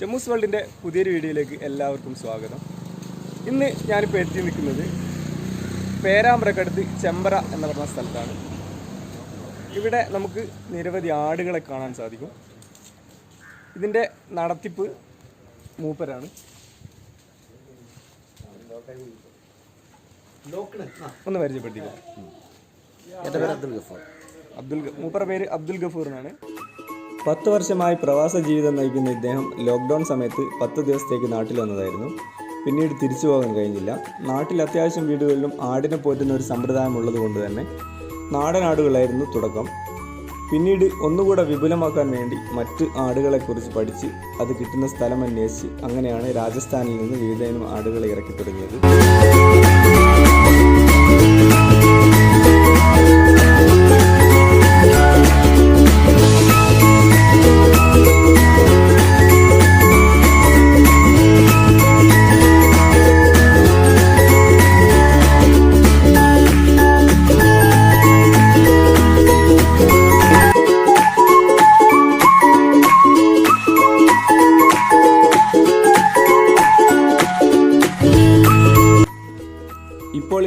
ചെമ്മൂസ് വേൾഡിന്റെ പുതിയൊരു വീഡിയോയിലേക്ക് എല്ലാവർക്കും സ്വാഗതം. ഇന്ന് ഞാനിപ്പോൾ എത്തി നിൽക്കുന്നത് പേരാമ്പ്രക്കടുത്ത് ചെമ്പറ എന്ന് പറഞ്ഞ സ്ഥലത്താണ്. ഇവിടെ നമുക്ക് നിരവധി ആടുകളെ കാണാൻ സാധിക്കും. ഇതിന്റെ നടത്തിപ്പ് മൂപ്പരാണ്. ഒന്ന് പരിചയപ്പെടുത്തിക്കോ എന്റെ പേര് അബ്ദുൽ ഗഫൂർ. അബ്ദുൽ മൂപ്പറ പേര് അബ്ദുൽ ഗഫൂർ എന്നാണ് പത്ത് വർഷമായി പ്രവാസ ജീവിതം നയിക്കുന്ന ഇദ്ദേഹം ലോക്ക്ഡൗൺ സമയത്ത് പത്ത് ദിവസത്തേക്ക് നാട്ടിൽ വന്നതായിരുന്നു. പിന്നീട് തിരിച്ചു പോകാൻ കഴിഞ്ഞില്ല. നാട്ടിൽ അത്യാവശ്യം വീടുകളിലും ആടിനെ പോറ്റുന്ന ഒരു സമ്പ്രദായം ഉള്ളതുകൊണ്ട് തന്നെ നാടനാടുകളായിരുന്നു തുടക്കം. പിന്നീട് ഒന്നുകൂടെ വിപുലമാക്കാൻ വേണ്ടി മറ്റ് ആടുകളെക്കുറിച്ച് പഠിച്ച് അത് കിട്ടുന്ന സ്ഥലം അന്വേഷിച്ച് അങ്ങനെയാണ് രാജസ്ഥാനിൽ നിന്ന് വിവിധ ആടുകളെ ഇറക്കി തുടങ്ങിയത്.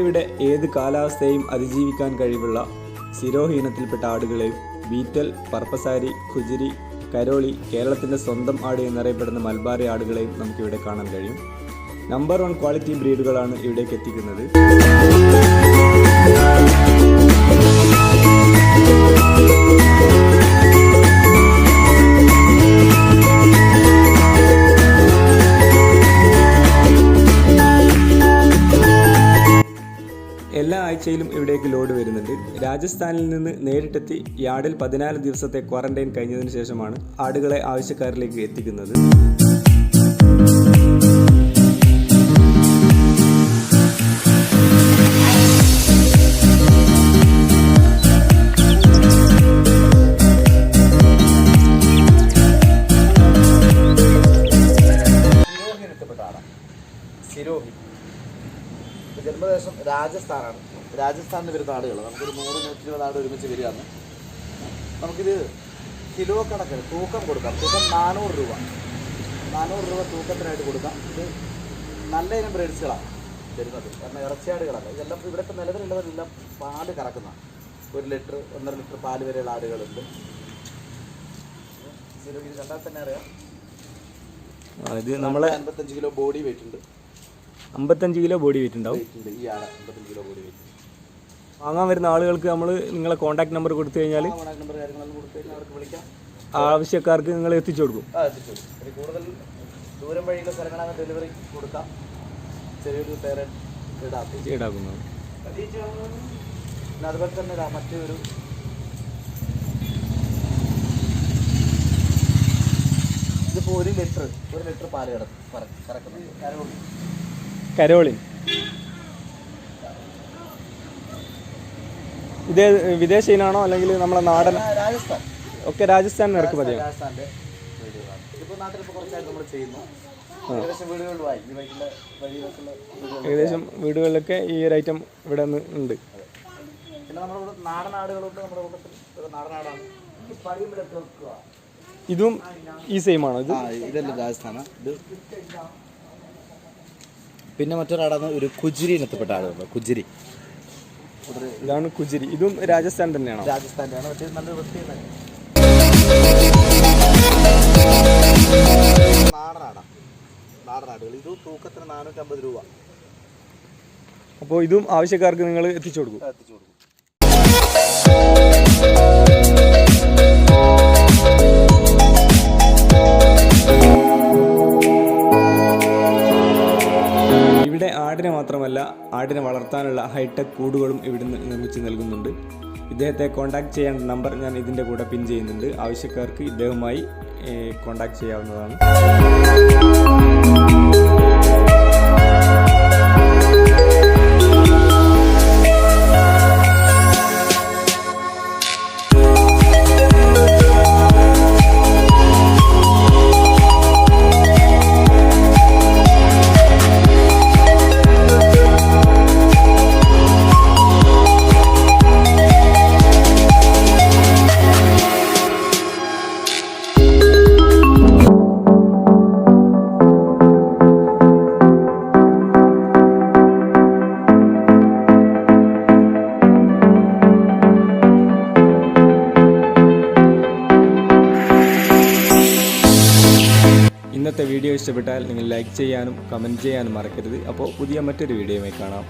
ഇവിടെ ഏത് കാലാവസ്ഥയും അതിജീവിക്കാൻ കഴിവുള്ള ശിരോഹീനത്തിൽപ്പെട്ട ആടുകളെയും ബീറ്റൽ പർപ്പസാരി ഖുജിരി കരോളി കേരളത്തിന്റെ സ്വന്തം ആട് എന്നറിയപ്പെടുന്ന മൽബാറി ആടുകളെയും നമുക്കിവിടെ കാണാൻ കഴിയും. നമ്പർ വൺ ക്വാളിറ്റി ബ്രീഡുകളാണ് ഇവിടേക്ക് എത്തിക്കുന്നത്. ആഴ്ചയിലും ഇവിടേക്ക് ലോഡ് വരുന്നുണ്ട്. രാജസ്ഥാനിൽ നിന്ന് നേരിട്ടെത്തി യാർഡിൽ പതിനാല് ദിവസത്തെ ക്വാറന്റൈൻ കഴിഞ്ഞതിന് ശേഷമാണ് ആടുകളെ ആവശ്യക്കാരിലേക്ക് എത്തിക്കുന്നത് ഇനത്തിൽപ്പെട്ട ആളാണ് സിരോഹി ഇത് ജന്മദേശം രാജസ്ഥാനാണ്. രാജസ്ഥാനിൽ വരുന്ന ആടുകൾ നമുക്കൊരു നൂറ് നൂറ്റി ഇരുപത് ആട് ഒരുമിച്ച് വരികയാണ്. നമുക്കിത് കിലോ കണക്കിന് തൂക്കം കൊടുക്കാം. തൂക്കം നാനൂറ് രൂപ. നാനൂറ് രൂപ തൂക്കത്തിനായിട്ട് കൊടുക്കാം. ഇത് നല്ല ഇനം ബ്രേഡ്സുകളാണ് വരുന്നത്. കാരണം ഇറച്ചിയാടുകളാണ് ഇതെല്ലാം ഇവിടുത്തെ നിലവിലുള്ളവരെല്ലാം പാൽ കറക്കുന്ന. ഒരു ലിറ്റർ ഒന്നര ലിറ്റർ പാൽ വരെയുള്ള ആടുകളുണ്ട്. ഇത് കണ്ടാൽ തന്നെ അറിയാം. ഇത് നമ്മളെ അൻപത്തഞ്ച് കിലോ ബോഡി വെയിറ്റ് ഉണ്ട്. അമ്പത്തഞ്ച് കിലോ ബോഡി വെയിറ്റ് ഉണ്ടാവും. ഈ ആളെ അമ്പത്തഞ്ച് കിലോ ബോഡി വെയിറ്റ് വാങ്ങാൻ വരുന്ന ആളുകൾക്ക് നമ്മൾ നിങ്ങളെ കോൺടാക്ട് നമ്പർ കൊടുത്തു കഴിഞ്ഞാൽ കോൺടാക്ട് നമ്പർ കാര്യങ്ങളൊന്നും കൊടുത്തു കഴിഞ്ഞാൽ അവർക്ക് വിളിക്കാം. ആവശ്യക്കാർക്ക് നിങ്ങൾ എത്തിച്ചു കൊടുക്കും. ആ എത്തിച്ചു കൊടുക്കും. ഇനി കൂടുതൽ ദൂരം വഴിയുള്ള സ്ഥലങ്ങളാണ് ഡെലിവറി കൊടുക്കാം. ചെറിയൊരു പേരൻ ഈടാക്കുന്നത്. പിന്നെ അതുപോലെ തന്നെ ഇതാ മറ്റൊരു ഇതിപ്പോൾ ഒരു ലിറ്റർ ഒരു ലിറ്റർ പാൽ കിടക്കും കറക്കുന്നത് കരകുള്ളി കരോളിൻ ഇതേ വിദേശ ഇനാണോ അല്ലെങ്കിൽ നമ്മളെ നാടൻ? രാജസ്ഥാൻ. ഒക്കെ രാജസ്ഥാൻ ഇറക്കുമതിയാണ് ഏകദേശം വീടുകളിലൊക്കെ. ഈ ഒരു ഐറ്റം ഇവിടെ നിന്ന് ഉണ്ട്. ഇതും ഈ സെയിം ആണോ ഇത്? ഇതല്ല ഇതെല്ലാം രാജസ്ഥാന. ഇത് പിന്നെ മറ്റൊരാടാണ് ഒരു കുജിരി ഇനത്തിൽപ്പെട്ട ആളുകൾ കുജിരി. ഇതാണ് കുജിരി. ഇതും രാജസ്ഥാൻ തന്നെയാണ്? രാജസ്ഥാന്റെ പക്ഷേ നല്ല നാടനാടുകൾ. ഇത് തൂക്കത്തിന് നാനൂറ്റമ്പത് രൂപ. അപ്പോൾ ഇതും ആവശ്യക്കാർക്ക് നിങ്ങൾ എത്തിച്ചു കൊടുക്കും. എത്തിച്ചു കൊടുക്കും. മാത്രമല്ല ആടിനെ വളർത്താനുള്ള ഹൈടെക് കൂടുകളും ഇവിടുന്ന് നിർമ്മിച്ച് നൽകുന്നുണ്ട്. ഇദ്ദേഹത്തെ കോൺടാക്ട് ചെയ്യേണ്ട നമ്പർ ഞാൻ ഇതിന്റെ കൂടെ പിൻ ചെയ്യുന്നുണ്ട്. ആവശ്യക്കാർക്ക് ഇദ്ദേഹവുമായി കോൺടാക്ട് ചെയ്യാവുന്നതാണ്. ഇന്നത്തെ വീഡിയോ ഇഷ്ടപ്പെട്ടാൽ നിങ്ങൾ ലൈക്ക് ചെയ്യാനും കമന്റ് ചെയ്യാനും മറക്കരുത്. അപ്പോൾ പുതിയ മറ്റൊരു വീഡിയോയുമായി കാണാം.